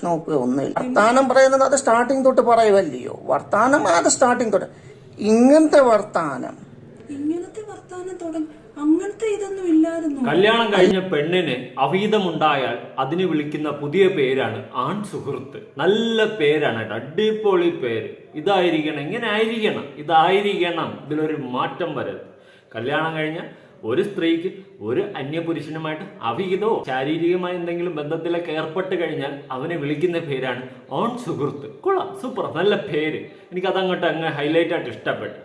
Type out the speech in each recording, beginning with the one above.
പ്രശ്നമൊക്കെ ഒന്നുമില്ല. വർത്താനം പറയുന്നത് അത് സ്റ്റാർട്ടിങ് തൊട്ട് പറയുമല്ലയോ വർത്താനം അത് സ്റ്റാർട്ടിങ് തൊട്ട്. ഇങ്ങനത്തെ വർത്താനം. ഇങ്ങനത്തെ വർത്താനം തുടങ്ങി. അങ്ങനത്തെ ഇതൊന്നും ഇല്ലായിരുന്നു. കല്യാണം കഴിഞ്ഞ പെണ്ണിന് അവീതമുണ്ടായാൽ അതിന് വിളിക്കുന്ന പുതിയ പേരാണ് ആൺ സുഹൃത്ത് നല്ല പേരാണ് കേട്ടോ. അടിപൊളി പേര്. ഇതായിരിക്കണം. ഇങ്ങനെ ആയിരിക്കണം. ഇതായിരിക്കണം. ഇതിലൊരു മാറ്റം വരരുത്. കല്യാണം കഴിഞ്ഞ ഒരു സ്ത്രീക്ക് ഒരു അന്യപുരുഷനുമായിട്ട് അവിഹിതോ ശാരീരികമായ എന്തെങ്കിലും ബന്ധത്തിലൊക്കെ ഏർപ്പെട്ട് കഴിഞ്ഞാൽ അവനെ വിളിക്കുന്ന പേരാണ് ഓൺ സുഹൃത്ത്. കൊള്ളാം സൂപ്പർ നല്ല പേര്. എനിക്ക് അതങ്ങോട്ട് അങ്ങ് ഹൈലൈറ്റ് ആയിട്ട് ഇഷ്ടപ്പെട്ടു.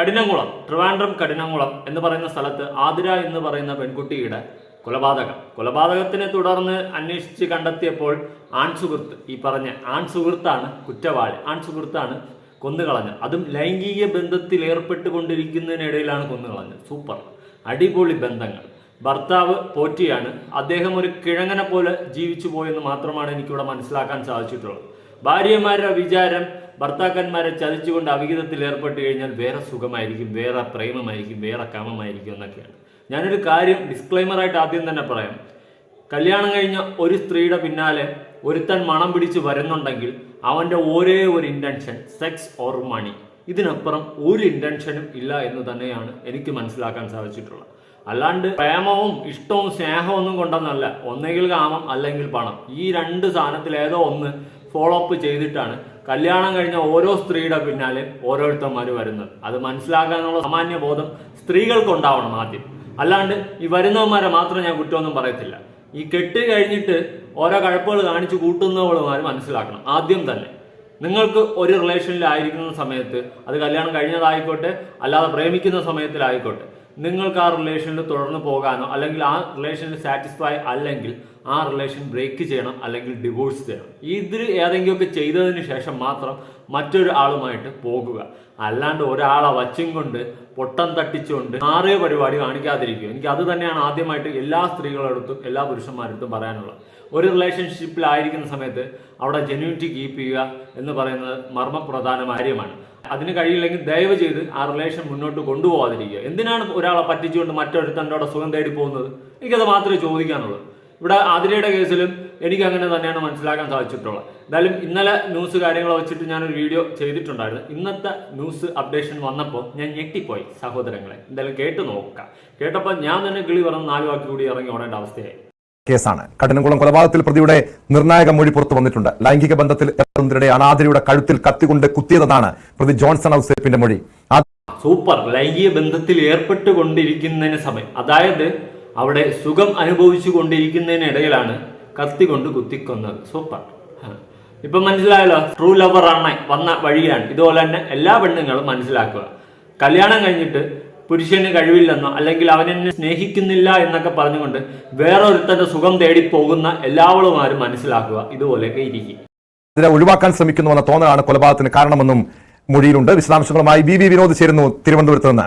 കഠിനംകുളം ട്രിവാൻഡ്രം കഠിനംകുളം എന്ന് പറയുന്ന സ്ഥലത്ത് ആതിര എന്ന് പറയുന്ന പെൺകുട്ടിയുടെ കൊലപാതകം. കൊലപാതകത്തിനെ തുടർന്ന് അന്വേഷിച്ച് കണ്ടെത്തിയപ്പോൾ ആൺ സുഹൃത്ത് ഈ പറഞ്ഞ ആൺ സുഹൃത്താണ് കുറ്റവാളി. ആൺ സുഹൃത്താണ് കൊന്നുകളഞ്ഞത്. അതും ലൈംഗിക ബന്ധത്തിൽ ഏർപ്പെട്ടുകൊണ്ടിരിക്കുന്നതിനിടയിലാണ് കൊന്നുകളഞ്ഞത്. സൂപ്പർ അടിപൊളി ബന്ധങ്ങൾ. ഭർത്താവ് പോറ്റിയാണ്. അദ്ദേഹം ഒരു കിഴങ്ങനെ പോലെ ജീവിച്ചു പോയെന്ന് മാത്രമാണ് എനിക്കിവിടെ മനസ്സിലാക്കാൻ സാധിച്ചിട്ടുള്ളത്. ഭാര്യമാരുടെ വിചാരം ഭർത്താക്കന്മാരെ ചതിച്ചുകൊണ്ട് അവിഹിതത്തിൽ ഏർപ്പെട്ട് കഴിഞ്ഞാൽ വേറെ സുഖമായിരിക്കും വേറെ പ്രേമമായിരിക്കും വേറെ കാമമായിരിക്കും എന്നൊക്കെയാണ്. ഞാനൊരു കാര്യം ഡിസ്ക്ലൈമറായിട്ട് ആദ്യം തന്നെ പറയാം. കല്യാണം കഴിഞ്ഞ ഒരു സ്ത്രീയുടെ പിന്നാലെ ഒരുത്തൻ മണം പിടിച്ച് വരുന്നുണ്ടെങ്കിൽ അവന്റെ ഒരേ ഒരു ഇന്റൻഷൻ സെക്സ് ഓർ മണി ഇതിനപ്പുറം ഒരു ഇന്റൻഷനും ഇല്ല എന്ന് തന്നെയാണ് എനിക്ക് മനസ്സിലാക്കാൻ സാധിച്ചിട്ടുള്ളത്. അല്ലാണ്ട് പ്രേമവും ഇഷ്ടവും സ്നേഹവും ഒന്നും കൊണ്ടെന്നല്ല. ഒന്നെങ്കിൽ കാമം അല്ലെങ്കിൽ പണം. ഈ രണ്ട് സാധനത്തിൽ ഏതോ ഒന്ന് ഫോളോ അപ്പ് ചെയ്തിട്ടാണ്. കല്യാണം കഴിഞ്ഞ ഓരോ സ്ത്രീയുടെ പിന്നാലെ ഓരോരുത്തന്മാർ വരുന്നത്. അത് മനസ്സിലാക്കാനുള്ള സാമാന്യ ബോധം സ്ത്രീകൾക്കുണ്ടാവണം ആദ്യം. അല്ലാണ്ട് ഈ വരുന്നവന്മാരെ മാത്രം ഞാൻ കുറ്റമൊന്നും പറയത്തില്ല. ഈ കെട്ട് കഴിഞ്ഞിട്ട് ഓരോ കഴപ്പുകൾ കാണിച്ചു കൂട്ടുന്നവളുമാർ മനസ്സിലാക്കണം. ആദ്യം തന്നെ. നിങ്ങൾക്ക് ഒരു റിലേഷനിലായിരിക്കുന്ന സമയത്ത് അത് കല്യാണം കഴിഞ്ഞതായിക്കോട്ടെ അല്ലാതെ പ്രേമിക്കുന്ന സമയത്തിലായിക്കോട്ടെ. നിങ്ങൾക്ക് ആ റിലേഷനിൽ തുടർന്ന് പോകാനോ അല്ലെങ്കിൽ ആ റിലേഷനിൽ സാറ്റിസ്ഫൈ അല്ലെങ്കിൽ ആ റിലേഷൻ ബ്രേക്ക് ചെയ്യണം അല്ലെങ്കിൽ ഡിവോഴ്സ് ചെയ്യണം. ഇതിൽ ഏതെങ്കിലുമൊക്കെ ചെയ്തതിന് ശേഷം മാത്രം മറ്റൊരു ആളുമായിട്ട് പോകുക. അല്ലാണ്ട് ഒരാളെ വച്ചും കൊണ്ട് പൊട്ടം തട്ടിച്ചുകൊണ്ട് ആറേ പരിപാടി കാണിക്കാതിരിക്കുക. എനിക്ക് അത് തന്നെയാണ് ആദ്യമായിട്ട് എല്ലാ സ്ത്രീകളടുത്തും എല്ലാ പുരുഷന്മാരടുത്തും പറയാനുള്ളത്. ഒരു റിലേഷൻഷിപ്പിലായിരിക്കുന്ന സമയത്ത് അവിടെ ജെന്യൂനിറ്റി കീപ്പ് ചെയ്യുക എന്ന് പറയുന്നത് മർമ്മപ്രധാന കാര്യമാണ്. അതിന് കഴിയില്ലെങ്കിൽ ദയവ് ചെയ്ത് ആ റിലേഷൻ മുന്നോട്ട് കൊണ്ടുപോകാതിരിക്കുക. എന്തിനാണ് ഒരാളെ പറ്റിച്ചുകൊണ്ട് മറ്റൊരുത്തന്റെ അവിടെ സുഖം തേടി പോകുന്നത്? എനിക്കത് മാത്രമേ ചോദിക്കാനുള്ളൂ. ഇവിടെ ആതിരയുടെ കേസിലും എനിക്ക് അങ്ങനെ തന്നെയാണ് മനസ്സിലാക്കാൻ സാധിച്ചിട്ടുള്ളത്. എന്തായാലും ഇന്നലെ ന്യൂസ് കാര്യങ്ങൾ വെച്ചിട്ട് ഞാനൊരു വീഡിയോ ചെയ്തിട്ടുണ്ടായിരുന്നു. ഇന്നത്തെ ന്യൂസ് അപ്ഡേഷൻ വന്നപ്പോൾ ഞാൻ ഞെട്ടിപ്പോയി സഹോദരങ്ങളെ. എന്തായാലും കേട്ട് നോക്കാം. കേട്ടപ്പോൾ ഞാൻ തന്നെ കിളി പറഞ്ഞ് നാല് വാക്കി കൂടി ഇറങ്ങി ഓടേണ്ട അവസ്ഥയായി. കേസാണ്. കഠിനംകുളം കൊലപാതകത്തിൽ പ്രതിയുടെ നിർണായക മൊഴി പുറത്തു വന്നിട്ടുണ്ട്. ലൈംഗിക ബന്ധത്തിൽ ഏർപ്പെടുന്നതിനിടെ അനാഥരിയുടെ കഴുത്തിൽ കത്തികൊണ്ട് കുത്തിയതാണ് പ്രതി ജോൺസൺ ഔസേപ്പിന്റെ മൊഴി. സൂപ്പർ. ലൈംഗിക ബന്ധത്തിൽ ഏർപ്പെട്ടുകൊണ്ടിരിക്കുന്നതിന് സമയം. അതായത് അവിടെ സുഖം അനുഭവിച്ചു കൊണ്ടിരിക്കുന്നതിനിടയിലാണ് കത്തി കൊണ്ട് കുത്തിക്കൊന്നത്. സൂപ്പർ. ഇപ്പൊ മനസ്സിലായല്ലോ? ട്രൂ ലവർ ആണ് വന്ന വഴിയാണ്. ഇതുപോലെ തന്നെ എല്ലാ പെണ്ണുങ്ങളും മനസ്സിലാക്കുക. കല്യാണം കഴിഞ്ഞിട്ട് പുരുഷന് കഴിവില്ലെന്നോ അല്ലെങ്കിൽ അവനെന്നെ സ്നേഹിക്കുന്നില്ല എന്നൊക്കെ പറഞ്ഞുകൊണ്ട് വേറൊരുത്തന്റെ സുഖം തേടി പോകുന്ന എല്ലാവളുമാരും മനസ്സിലാക്കുക. ഇതുപോലെയൊക്കെ ഇരിക്കും. ഇതിനെ ഒഴിവാക്കാൻ ശ്രമിക്കുന്നുവെന്ന തോന്നലാണ് കൊലപാതകത്തിന് കാരണമെന്നും മൊഴിയിലുണ്ട്. വിശദാംശങ്ങളുമായി ബി ബി വിനോദ് ചേരുന്നു തിരുവനന്തപുരത്ത് നിന്ന്.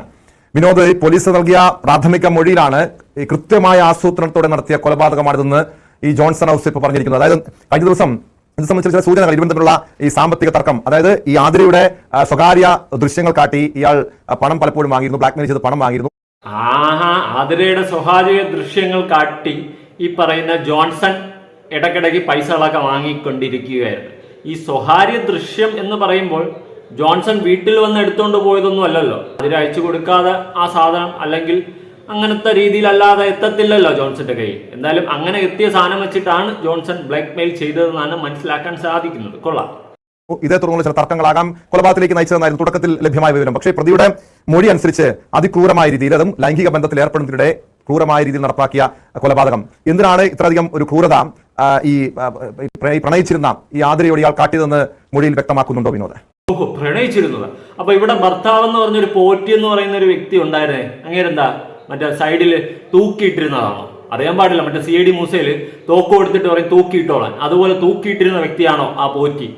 വിനോദ് പോലീസ് നൽകിയ പ്രാഥമിക മൊഴിയിലാണ് ഈ കൃത്യമായ ആസൂത്രണത്തോടെ നടത്തിയ കൊലപാതകമാണിതെന്ന് ഈ ജോൺസൺ ഹൗസ് ഇപ്പോൾ പറഞ്ഞിരിക്കുന്നത്. അതായത് കഴിഞ്ഞ ദിവസം ഇത് സംബന്ധിച്ച ചില സൂചനകൾ തമ്മിലുള്ള ഈ സാമ്പത്തിക തർക്കം അതായത് ഈ ആതിരയുടെ സ്വകാര്യ ദൃശ്യങ്ങൾ കാട്ടി ഇയാൾ പണം പലപ്പോഴും വാങ്ങിയിരുന്നു ബ്ലാക്ക്മെയിൽ ചെയ്ത് പണം വാങ്ങിയിരുന്നു. ആഹാ ആതിരയുടെ സ്വകാര്യ ദൃശ്യങ്ങൾ കാട്ടി ഈ പറയുന്ന ജോൺസൺ ഇടയ്ക്കിടയ്ക്ക് പൈസകളൊക്കെ വാങ്ങിക്കൊണ്ടിരിക്കുകയായിരുന്നു. ഈ സ്വകാര്യ ദൃശ്യം എന്ന് പറയുമ്പോൾ ജോൺസൺ വീട്ടിൽ വന്ന് എടുത്തുകൊണ്ട് പോയതൊന്നും അല്ലല്ലോ. അതിന് അയച്ചു കൊടുക്കാതെ ആ സാധനം അല്ലെങ്കിൽ അങ്ങനത്തെ രീതിയിലല്ലാതെ എത്തത്തില്ലല്ലോ ജോൺസന്റെ കയ്യിൽ. എന്തായാലും അങ്ങനെ എത്തിയ സാധനം വെച്ചിട്ടാണ് ജോൺസൺ ബ്ലാക്ക് മെയിൽ ചെയ്തതെന്നാണ് മനസ്സിലാക്കാൻ സാധിക്കുന്നത്. കൊള്ളാം. ഇതേ തുടർന്നുള്ള ചില തർക്കങ്ങളാകാം. കൊലപാതകത്തിലേക്ക് നയിച്ചതെന്നായിരുന്നു തുടക്കത്തിൽ ലഭ്യമായ വിവരം. പക്ഷേ പ്രതിയുടെ മൊഴി അനുസരിച്ച് അതിക്രൂരമായ രീതിയിൽ അതും ലൈംഗിക ബന്ധത്തിൽ ഏർപ്പെടുന്നതിനിടെ ക്രൂരമായ രീതിയിൽ നടപ്പാക്കിയ കൊലപാതകം. എന്തിനാണ് ഇത്രയധികം ഒരു ക്രൂരത? ഈ പ്രണയിച്ചിരുന്ന ഈ ആതിരയോട് ഇയാൾ കാട്ടിയതെന്ന് മൊഴിയിൽ വ്യക്തമാക്കുന്നുണ്ടോ വിനോദ്? ഓഹോ പ്രണയിച്ചിരുന്നത്. അപ്പൊ ഇവിടെ ഭർത്താവ് എന്ന് പറഞ്ഞൊരു പോറ്റി എന്ന് പറയുന്ന ഒരു വ്യക്തി ഉണ്ടായിരുന്നേ. അങ്ങേരെന്താ മറ്റേ സൈഡിൽ തൂക്കിയിട്ടിരുന്നതാണോ? അറിയാൻ പാടില്ല. മറ്റേ സി ഐ ഡി മൂസയിൽ തോക്ക് കൊടുത്തിട്ട് പറയും തൂക്കിയിട്ടോളാൻ. അതുപോലെ തൂക്കിയിട്ടിരുന്ന വ്യക്തിയാണോ ആ പോറ്റി?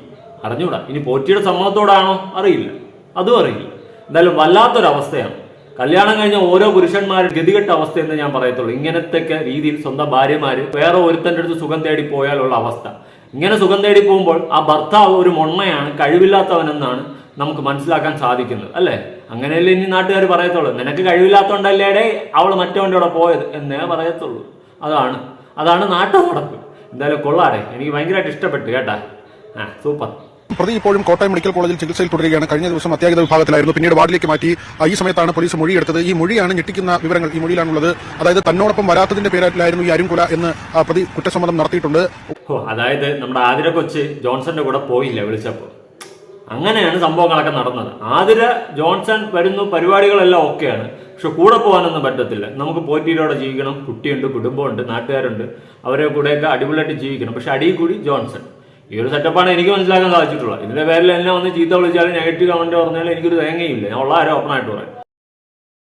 അറിഞ്ഞൂടാ. ഇനി പോറ്റിയുടെ സമ്മതത്തോടാണോ? അറിയില്ല. അതും അറിയില്ല. എന്തായാലും വല്ലാത്തൊരവസ്ഥയാണ്. കല്യാണം കഴിഞ്ഞ ഓരോ പുരുഷന്മാരും ഗതികെട്ട അവസ്ഥ എന്ന് ഞാൻ പറയത്തുള്ളൂ. ഇങ്ങനത്തെ രീതിയിൽ സ്വന്തം ഭാര്യമാര് വേറെ ഒരുത്തന്റെ അടുത്ത് സുഖം തേടി പോയാലുള്ള അവസ്ഥ. ഇങ്ങനെ സുഖം തേടി പോകുമ്പോൾ ആ ഭർത്താവ് ഒരു മൊണ്ണയാണ് കഴിവില്ലാത്തവനെന്നാണ് നമുക്ക് മനസ്സിലാക്കാൻ സാധിക്കുന്നത് അല്ലേ? അങ്ങനെയല്ലേ ഇനി നാട്ടുകാർ പറയത്തുള്ളൂ. നിനക്ക് കഴിവില്ലാത്തതുകൊണ്ടല്ലേടെ അവൾ മറ്റവന്റെ കൂടെ പോയത് എന്നേ പറയത്തുള്ളൂ. അതാണ്. അതാണ് നാട്ടു നടപ്പ് എന്തായാലും കൊള്ളാടെ എനിക്ക് ഭയങ്കരമായിട്ട് ഇഷ്ടപ്പെട്ടു കേട്ടാ. ആ സൂപ്പർ. പ്രതി ഇപ്പോഴും കോട്ടയം മെഡിക്കൽ കോളേജിൽ ചികിത്സയിൽ തുടരുകയാണ്. കഴിഞ്ഞ ദിവസം അത്യാഹിത വിഭാഗത്തിലായിരുന്നു. പിന്നീട് വാർഡിലേക്ക് മാറ്റി. ഈ സമയത്താണ് പോലീസ് മൊഴിയെടുത്തത്. ഈ മൊഴിയാണ് ഞെട്ടിക്കുന്ന വിവരങ്ങൾ ഈ മൊഴിയിലാണുള്ളത്. അതായത് തന്നോടൊപ്പം വരാത്തതിന്റെ പേരിലായിരുന്നു ഈ അരുംകുല എന്ന് പ്രതി കുറ്റസമ്മതം നടത്തിയിട്ടുണ്ട്. അതായത് നമ്മുടെ ആതിര കൊച്ച് ജോൺസന്റെ കൂടെ പോയില്ല വിളിച്ചപ്പോൾ. അങ്ങനെയാണ് സംഭവങ്ങളൊക്കെ നടന്നത്. ആതിര ജോൺസൺ വരുന്നു പരിപാടികളെല്ലാം ഓക്കെയാണ്. പക്ഷെ കൂടെ പോകാനൊന്നും പറ്റത്തില്ല. നമുക്ക് പോറ്റിയിലൂടെ ജീവിക്കണം. കുട്ടിയുണ്ട് കുടുംബമുണ്ട് നാട്ടുകാരുണ്ട്. അവരെ കൂടെയൊക്കെ അടിപൊളിയായിട്ട് ജീവിക്കണം. പക്ഷെ അടിയിൽ കൂടി ജോൺസൺ. ഈ ഒരു സെറ്റപ്പാണ് എനിക്ക് മനസ്സിലാക്കാൻ സാധിച്ചിട്ടുള്ളത്. ഇതിന്റെ പേരിൽ എന്നെ വന്ന് ചീത്ത വിളിച്ചാലും നെഗറ്റീവ് കമന്റ് പറഞ്ഞാലും എനിക്കൊരു തേങ്ങയില്ല. ഞാൻ ഉള്ള ആരും ഓപ്പണായിട്ട് പറയാം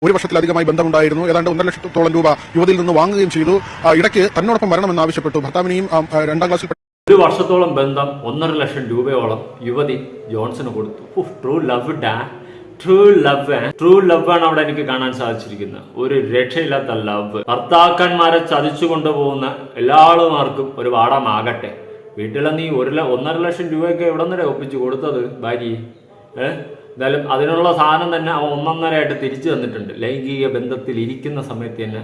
ഒരു വർഷത്തിലധികമായി ബന്ധമുണ്ടായിരുന്നു. ഏതാണ്ട് ഒന്നര ലക്ഷത്തോളം രൂപ യുവതിയിൽ നിന്ന് വാങ്ങുകയും ചെയ്തു. ഇടയ്ക്ക് തന്നോടൊപ്പം വരണമെന്ന് ആവശ്യപ്പെട്ടു. ഭർത്താവിനെയും രണ്ടാം ക്ലാസ്സിൽ ഒരു വർഷത്തോളം ബന്ധം ഒന്നര ലക്ഷം രൂപയോളം യുവതി ജോൺസന് കൊടുത്തു. ട്രൂ ലവ് ഡാ. ട്രൂ ലവ് ട്രൂ ലവ് ആണ് അവിടെ എനിക്ക് കാണാൻ സാധിച്ചിരിക്കുന്നത്. ഒരു രക്ഷയില്ലാത്ത ലവ് ഭർത്താക്കന്മാരെ ചതിച്ചു കൊണ്ടുപോകുന്ന എല്ലാളുമാർക്കും ഒരു പാഠമാകട്ടെ. വീട്ടിലെ നീ ഒരു ഒന്നര ലക്ഷം രൂപയൊക്കെ എവിടെ നിന്നേ ഒപ്പിച്ച് കൊടുത്തത് ഭാര്യ ഏഹ് എന്തായാലും അതിനുള്ള സാധനം തന്നെ ഒന്നൊന്നരയായിട്ട് തിരിച്ചു തന്നിട്ടുണ്ട്. ലൈംഗിക ബന്ധത്തിൽ ഇരിക്കുന്ന സമയത്ത് തന്നെ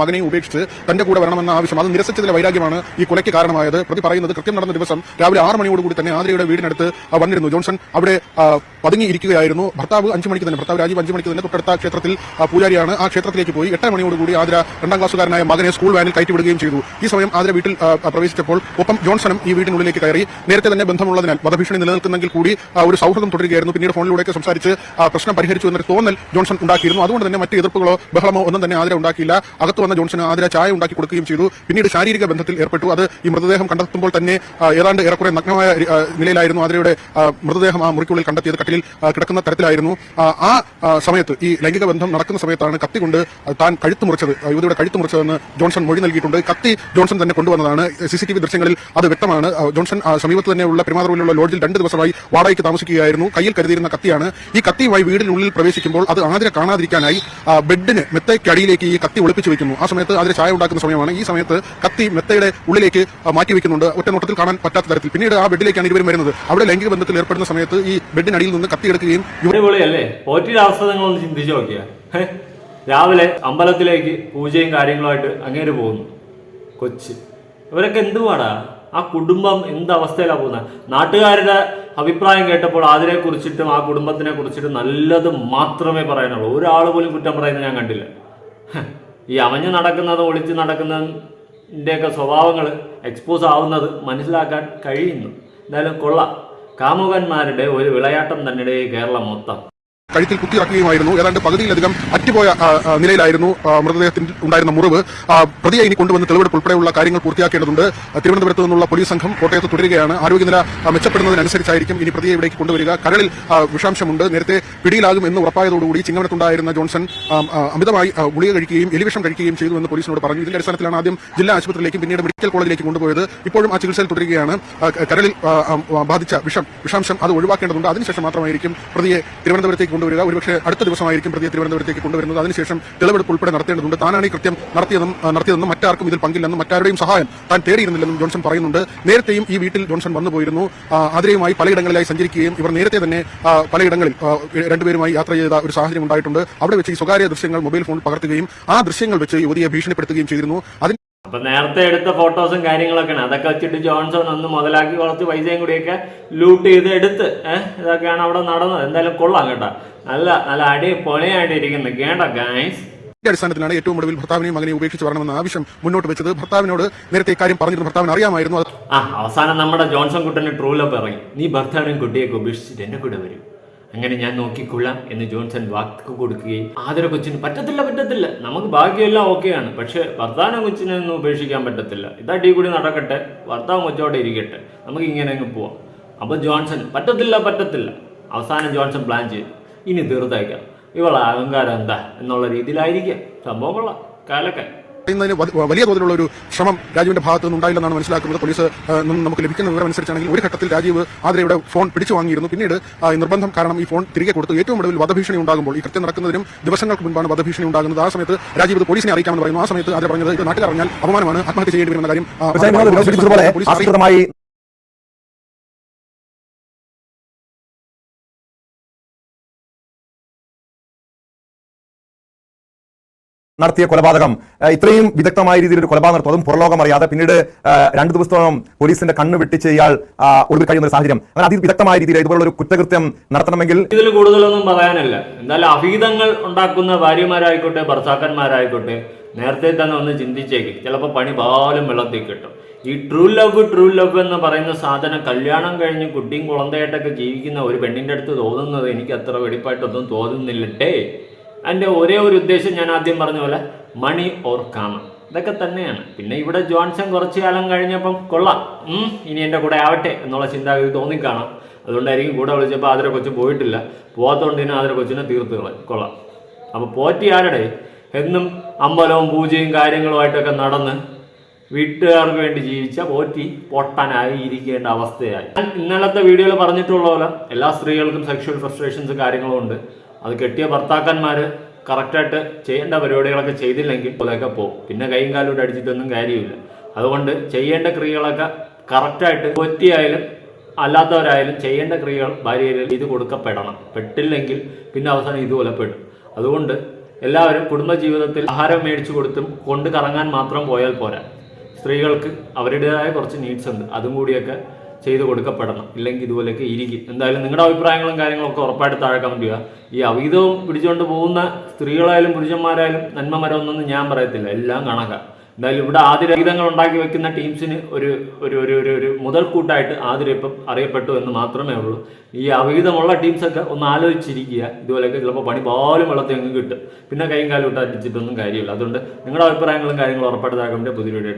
മകനെയും ഉപേക്ഷിച്ച് തന്റെ കൂടെ വരണമെന്ന ആവശ്യം അത് നിരസിച്ചതിലെ വൈരാഗ്യമാണ് ഈ കൊലയ്ക്ക് കാരണമായത്. പ്രതി പറയുന്നത് കൃത്യം നടന്ന ദിവസം രാവിലെ ആറ് മണിയോടുകൂടി തന്നെ ആതിരയുടെ വീടിനടുത്ത് വന്നിരുന്നു. ജോൺസൺ അവിടെ പതുങ്ങിയിരിക്കുകയായിരുന്നു. ഭർത്താവ് അഞ്ചു മണിക്ക് തന്നെ ഭർത്താവ് രാജീവ് അഞ്ചു മണിക്ക് തന്നെ തൊട്ടടുത്ത ക്ഷേത്രത്തിൽ പൂജാരിയാണ് ആ ക്ഷേത്രത്തിലേക്ക് പോയി. എട്ടര മണിയോടുകൂടി ആതിര രണ്ടാം ക്ലാസ്സുകാരനായ മകനെ സ്കൂൾ വാനിൽ കയറ്റിവിടുകയും ചെയ്തു. ഈ സമയം ആതിര വീട്ടിൽ പ്രവേശിച്ചപ്പോൾ ഒപ്പം ജോൺസണും ഈ വീടിനുള്ളിലേക്ക് കയറി നേരത്തെ തന്നെ ബന്ധമുള്ളതിനാൽ വധഭീഷണി നിലനിൽക്കുന്നെങ്കിൽ കൂടി ഒരു സൗഹൃദം തുടരുകയായിരുന്നു. പിന്നീട് ഫോണിലൂടെയൊക്കെ സംസാരിച്ച് പ്രശ്നം പരിഹരിച്ചു എന്നൊരു തോന്നൽ ജോൺസൺ ഉണ്ടാക്കിയിരുന്നു. അതുകൊണ്ട് തന്നെ മറ്റ് എതിർപ്പുകളോ ബഹളമോ ഒന്നും തന്നെ ആതിര ഉണ്ടാക്കിയില്ല. അകത്ത് വന്ന ജോൺസൺ ആതിര ചായ ഉണ്ടാക്കി കൊടുക്കുകയും ചെയ്തു. പിന്നീട് ശാരീരിക ബന്ധത്തിൽ ഏർപ്പെട്ടു. അത് ഈ മൃതദേഹം കണ്ടെത്തുമ്പോൾ തന്നെ ഏതാണ്ട് ഏറെക്കുറെ നഗ്നമായ നിലയിലായിരുന്നു. ആതിരയുടെ മൃതദേഹം ആ മുറിക്കുള്ളിൽ കണ്ടെത്തിയത് കട്ടിലിൽ കിടക്കുന്ന തരത്തിലായിരുന്നു. ആ, സമയത്ത് ഈ ലൈംഗിക ബന്ധം നടക്കുന്ന സമയത്താണ് കത്തി കൊണ്ട് താൻ കഴുത്ത് മുറിച്ചത് യുവതിയുടെ കഴുത്ത് മുറിച്ചതെന്ന് ജോൺസൺ മൊഴി നൽകിയിട്ടുണ്ട്. കത്തി ജോൺസൺ തന്നെ കൊണ്ടുവന്നതാണ്. സി സി ടി വി ദൃശ്യങ്ങളിൽ അത് വ്യക്തമാണ്. ജോൺസൺ സമീപത്ത് തന്നെയുള്ള പെരുമാറൂരിലുള്ള ലോഡ്ജിൽ രണ്ട് ദിവസമായി വാടകയ്ക്ക് താമസിക്കുകയായിരുന്നു. കയ്യിൽ കരുതിയിരുന്ന കത്തിയാണ്. ഈ കത്തിയുമായി വീടിനുള്ളിൽ പ്രവേശിക്കുമ്പോൾ അത് ആതിര കാണാതിരിക്കാനായി ബെഡിന് മെത്തയ്ക്കടിയിലേക്ക് ഈ കത്തി ഒളിപ്പിച്ചു വെക്കുന്നു. ആ സമയത്ത് അതിന് ചായ ഉണ്ടാക്കുന്ന സമയമാണ്. ഈ സമയത്ത് കത്തി മെത്തയുടെ ഉള്ളിലേക്ക് മാറ്റി വെക്കുന്നുണ്ട്. ഒറ്റനോട്ടത്തിൽ കാണാൻ പറ്റാത്ത തരത്തിൽ. പിന്നീട് ആ ബെഡിലേക്കാണ് ഇരുവരും വരുന്നത്. അവിടെ ലൈംഗിക ബന്ധത്തിൽ ഏർപ്പെടുന്ന സമയത്ത് ഈ ബെഡിനടിയിൽ നിന്ന് കത്തി എടുക്കുകയും രാവിലെ അമ്പലത്തിലേക്ക് പൂജയും കാര്യങ്ങളുമായിട്ട് അങ്ങേര് പോകുന്നു. കൊച്ച്. ഇവരൊക്കെ എന്തുവാടാ? ആ കുടുംബം എന്ത് അവസ്ഥയിലാണ് പോകുന്നത് നാട്ടുകാരുടെ അഭിപ്രായം കേട്ടപ്പോൾ അതിനെ കുറിച്ചിട്ടും ആ കുടുംബത്തിനെ കുറിച്ചിട്ടും നല്ലത് മാത്രമേ പറയാനുള്ളൂ. ഒരാൾ പോലും കുറ്റം പറയുന്നത് ഞാൻ കണ്ടില്ല. ഈ അമഞ്ഞു നടക്കുന്നതും ഒളിച്ച് നടക്കുന്നതിന്റെയൊക്കെ സ്വഭാവങ്ങൾ എക്സ്പോസ് ആവുന്നത് മനസ്സിലാക്കാൻ കഴിയുന്നു. എന്തായാലും കൊള്ളാം. കാമുകന്മാരുടെ ഒരു വിളയാട്ടം തന്നെ കേരളം മൊത്തം. കഴുത്തിൽ കുത്തിയിറക്കുകയുമായിരുന്നു ഏതാണ്ട് പകുതിയിലധികം അറ്റുപോയ നിലയിലായിരുന്നു മൃതദേഹത്തിൽ ഉണ്ടായിരുന്ന മുറിവ്. പ്രതിയെ ഇനി കൊണ്ടുവന്ന് തെളിവെടുപ്പ് ഉൾപ്പെടെയുള്ള കാര്യങ്ങൾ പൂർത്തിയാക്കേണ്ടതുണ്ട്. തിരുവനന്തപുരത്ത് നിന്നുള്ള പോലീസ് സംഘം കോട്ടയത്ത് തുടരുകയാണ്. ആരോഗ്യനില മെച്ചപ്പെടുന്നതിനനുസരിച്ചായിരിക്കും ഇനി പ്രതിയെ ഇവിടേക്ക് കൊണ്ടുവരിക. കരളിൽ വിഷാംശമുണ്ട്. നേരത്തെ പിടിയിലാകും എന്ന് ഉറപ്പായതോടുകൂടി ചിങ്ങവനത്തുണ്ടായിരുന്ന ജോൺസൺ അമിതമായി ഗുളിക കഴിക്കുകയും എലിവിഷം കഴിക്കുകയും ചെയ്തുവെന്ന് പോലീസിനോട് പറഞ്ഞു. ഇതിന്റെ അടിസ്ഥാനത്തിലാണ് ആദ്യം ജില്ലാ ആശുപത്രിയിലേക്കും പിന്നീട് മെഡിക്കൽ കോളേജിലേക്ക് കൊണ്ടുപോയത്. ഇപ്പോഴും ആ ചികിത്സയിൽ തുടരുകയാണ്. കരളിൽ ബാധിച്ച വിഷം വിഷാംശം അത് ഒഴിവാക്കേണ്ടതുണ്ട്. അതിനുശേഷം മാത്രമായിരിക്കും പ്രതിയെ തിരുവനന്തപുരത്തേക്ക് കൊണ്ടുവരിക. ഒരുപക്ഷെ അടുത്ത ദിവസമായിരിക്കും പ്രതിയെ തിരുവനന്തപുരത്തേക്ക് കൊണ്ടുവരുന്നത്. അതിനുശേഷം തെളിവെടുപ്പ് ഉൾപ്പെടെ നടത്തേണ്ടതുണ്ട്. താനാണ് ഈ കൃത്യം നടത്തിയതെന്നും ആ, നടത്തിയതെന്നും മറ്റാർക്കും ഇതിൽ പങ്കില്ലെന്നും മറ്റാരുടെയും സഹായം താൻ തേടിയിരുന്നില്ലെന്നും ജോൺസൺ പറയുന്നുണ്ട്. നേരത്തെയും ഈ വീട്ടിൽ ജോൺസൺ വന്നു പോയിരുന്നു. പലയിടങ്ങളിലായി സഞ്ചരിക്കുകയും ഇവർ നേരത്തെ തന്നെ പലയിടങ്ങളിൽ രണ്ടുപേരുമായി യാത്ര ചെയ്ത ഒരു സാഹചര്യം ഉണ്ടായിട്ടുണ്ട്. അവിടെ വെച്ച് ഈ സ്വകാര്യ ദൃശ്യങ്ങൾ മൊബൈൽ ഫോണിൽ പകർത്തുകയും ആ ദൃശ്യങ്ങൾ വെച്ച് യുവതിയെ ഭീഷണിപ്പെടുത്തുകയും ചെയ്തിരുന്നു. അപ്പൊ നേരത്തെ എടുത്ത ഫോട്ടോസും കാര്യങ്ങളൊക്കെയാണ്. അതൊക്കെ വെച്ചിട്ട് ജോൺസൺ ഒന്ന് മുതലാക്കി കുറച്ച് പൈസയും കൂടിയൊക്കെ ലൂട്ട് ചെയ്ത് എടുത്ത് ഏഹ് ഇതൊക്കെയാണ് അവിടെ നടന്നത്. എന്തായാലും കൊള്ളാം കേട്ടോ. നല്ല നല്ല അടി പൊളിയായിട്ട് കേണ്ട കേട്ടോ ഗായ്സ് ഇതിന്റെ അടിസ്ഥാനത്തിലാണ് ഏറ്റവും ഒടുവിൽ ഭർത്താവിനെയും മകനെയും ഉപേക്ഷിച്ച് വരണമെന്ന ആവശ്യം മുന്നോട്ട് വെച്ചത്. ഭർത്താവിനോട് നേരത്തെ കാര്യം പറഞ്ഞിരുന്നു. ഭർത്താവിന് അറിയാമായിരുന്നു. ആ അവസാനം നമ്മുടെ ജോൺസൺ കുട്ടന് ട്രൂലപ്പ് ഇറങ്ങി. നീ ഭർത്താവിനും കുട്ടിയൊക്കെ ഉപേക്ഷിച്ചിട്ട് എന്റെ കൂടെ വരും. അങ്ങനെ ഞാൻ നോക്കിക്കൊള്ളാം എന്ന് ജോൺസൺ വാക്ക് കൊടുക്കുകയും ആദര കൊച്ചിന് പറ്റത്തില്ല പറ്റത്തില്ല. നമുക്ക് ബാക്കിയെല്ലാം ഓക്കെയാണ്. പക്ഷേ ഭർത്താവിനെ കൊച്ചിനെ ഒന്നും ഉപേക്ഷിക്കാൻ പറ്റത്തില്ല. ഇതടി കൂടി നടക്കട്ടെ. ഭർത്താവ് കൊച്ചോടെ ഇരിക്കട്ടെ. നമുക്ക് ഇങ്ങനെ അങ്ങ് പോവാം. അപ്പോൾ ജോൺസൺ പറ്റത്തില്ല പറ്റത്തില്ല. അവസാനം ജോൺസൺ പ്ലാൻ ചെയ്തു. ഇനി തീർത്തേക്കാം ഇവളെ അഹങ്കാരം എന്താ? എന്നുള്ള രീതിയിലായിരിക്കാം. സംഭവം കൊള്ളാം. കാലൊക്കെ. പറയുന്നതിന് വ- വലിയ തോതിലുള്ള ഒരു ശ്രമം രാജീവിന്റെ ഭാഗത്ത് നിന്ന് ഉണ്ടായില്ലെന്നാണ് മനസ്സിലാക്കുന്നത്. പോലീസ് നിന്ന് നമുക്ക് ലഭിക്കുന്ന വിവരം അനുസരിച്ചാണെങ്കിൽ ഒരു ഘട്ടത്തിൽ രാജീവ് ആതിരയുടെ ഫോൺ പിടിച്ചു വാങ്ങിയിരുന്നു. പിന്നീട് നിർബന്ധം കാരണം ഈ ഫോൺ തിരികെ കൊടുത്തു ഏറ്റവും ഒടുവിൽ വധഭീഷണി ഉണ്ടാകുമ്പോൾ ഈ കൃത്യം നടക്കുന്നതിനും ദിവസങ്ങൾക്ക് മുൻപാണ് വധഭീഷണി ഉണ്ടാകുന്നത്. ആ സമയത്ത് രാജീവ് പോലീസിനെ അറിയിക്കാമെന്ന് പറയുന്നു. ആ സമയത്ത് ആതിര പറഞ്ഞത് ഇത് നാട്ടിൽ അറിഞ്ഞാൽ അപമാനമാണ്. ആത്മഹത്യ ചെയ്യേണ്ടി വരുന്ന കാര്യം നടത്തിയ കൊലപാതകം. ഇത്രയും വിദഗ്ധമായ രീതിയിൽ ഒരു കൊലപാതകം നടത്തും അതും പുറലോകം അറിയാതെ പിന്നീട് രണ്ടു ദിവസത്തോളം പോലീസിന്റെ കണ്ണ് വെട്ടിച്ച് ഇയാൾ ഒളിവിൽ കഴിയുന്ന സാഹചര്യം. അങ്ങനെ അതിവിദഗ്ധമായ രീതിയിൽ ഇതുപോലുള്ള ഒരു കുറ്റകൃത്യം നടത്തണമെങ്കിൽ ഇതിൽ കൂടുതലൊന്നും പറയാനില്ല. എന്തായാലും അഭീതങ്ങൾ ഉണ്ടാക്കുന്ന ഭാര്യമാരായിക്കോട്ടെ ഭർത്താക്കന്മാരായിക്കോട്ടെ നേരത്തെ തന്നെ ഒന്ന് ചിന്തിച്ചേക്ക്. ചിലപ്പോൾ പണി പാലും വെള്ളത്തിൽ കിട്ടും. ഈ ട്രൂ ലവ് ട്രൂ ലവ് എന്ന് പറയുന്ന സാധനം കല്യാണം കഴിഞ്ഞ് കുട്ടിയും കുളന്തയായിട്ടൊക്കെ ജീവിക്കുന്ന ഒരു പെണ്ണിന്റെ അടുത്ത് തോന്നുന്നത് എനിക്ക് അത്ര വെടിപ്പായിട്ടൊന്നും തോന്നുന്നില്ലട്ടേ എന്റെ ഒരേ ഒരു ഉദ്ദേശം ഞാൻ ആദ്യം പറഞ്ഞ പോലെ മണി ഓർ കാമ ഇതൊക്കെ തന്നെയാണ്. പിന്നെ ഇവിടെ ജോൺസൺ കുറച്ചു കാലം കഴിഞ്ഞപ്പം കൊള്ളാം. ഇനി എന്റെ കൂടെ ആവട്ടെ എന്നുള്ള ചിന്താഗതി തോന്നിക്കാണാം. അതുകൊണ്ടായിരിക്കും കൂടെ വിളിച്ചപ്പോൾ ആതിര കൊച്ചു പോയിട്ടില്ല. പോകാത്തതുകൊണ്ട് തന്നെ ആതിര കൊച്ചിനെ തീർത്ത് കളയും കൊള്ളാം. അപ്പോൾ പോറ്റി ആരുടെ? എന്നും അമ്പലവും പൂജയും കാര്യങ്ങളുമായിട്ടൊക്കെ നടന്ന് വീട്ടുകാർക്ക് വേണ്ടി ജീവിച്ച പോറ്റി പൊട്ടനായി ഇരിക്കേണ്ട അവസ്ഥയായി. ഇന്നലത്തെ വീഡിയോയിൽ പറഞ്ഞിട്ടുള്ള പോലെ എല്ലാ സ്ത്രീകൾക്കും സെക്ഷൽ ഫ്രസ്ട്രേഷൻസ് കാര്യങ്ങളും ഉണ്ട്. അത് കെട്ടിയ ഭർത്താക്കന്മാർ കറക്റ്റായിട്ട് ചെയ്യേണ്ട പരിപാടികളൊക്കെ ചെയ്തില്ലെങ്കിൽ പോലെയൊക്കെ പോകും പിന്നെ കൈയും കാലോട്ട് അടിച്ചിട്ടൊന്നും കാര്യമില്ല. അതുകൊണ്ട് ചെയ്യേണ്ട ക്രിയകളൊക്കെ കറക്റ്റായിട്ട് ഒറ്റയായാലും അല്ലാത്തവരായാലും ചെയ്യേണ്ട ക്രിയകൾ ഭാര്യയിൽ ഇത് കൊടുക്കപ്പെടണം. പെട്ടില്ലെങ്കിൽ പിന്നെ അവസാനം ഇതുപോലെ പെടും. അതുകൊണ്ട് എല്ലാവരും കുടുംബജീവിതത്തിൽ ആഹാരം മേടിച്ചു കൊടുത്തും കൊണ്ട് കറങ്ങാൻ മാത്രം പോയാൽ പോരാ. സ്ത്രീകൾക്ക് അവരുടേതായ കുറച്ച് നീഡ്സ് ഉണ്ട്. അതും കൂടിയൊക്കെ ചെയ്തു കൊടുക്കപ്പെടണം. ഇല്ലെങ്കിൽ ഇതുപോലെയൊക്കെ ഇരിക്കും. എന്തായാലും നിങ്ങളുടെ അഭിപ്രായങ്ങളും കാര്യങ്ങളും ഒക്കെ ഉറപ്പായിട്ട് താഴെ കമന്റ് ചെയ്യുക. ഈ അവിധവും പിടിച്ചുകൊണ്ട് പോകുന്ന സ്ത്രീകളായാലും പുരുഷന്മാരായാലും നന്മ മരമൊന്നും ഞാൻ പറയത്തില്ല. എല്ലാം കണക്കാം. എന്തായാലും ഇവിടെ ആതിര ഗീതങ്ങൾ ഉണ്ടാക്കി വെക്കുന്ന ടീംസിന് ഒരു ഒരു ഒരു ഒരു ഒരു മുതൽക്കൂട്ടായിട്ട് ആതിര ഇപ്പം അറിയപ്പെട്ടു എന്ന് മാത്രമേ ഉള്ളൂ. ഈ അവിഹിതമുള്ള ടീംസൊക്കെ ഒന്ന് ആലോചിച്ചിരിക്കുക. ഇതുപോലെയൊക്കെ ചിലപ്പോൾ പണി പോലും വെള്ളത്തിൽ അങ്ങ് കിട്ടും. പിന്നെ കൈയും കാലും ഇട്ട് അടിച്ചിട്ടൊന്നും കാര്യമില്ല. അതുകൊണ്ട് നിങ്ങളുടെ അഭിപ്രായങ്ങളും കാര്യങ്ങളും ഉറപ്പായിട്ട് താഴെ പുതിയ വീഡിയോ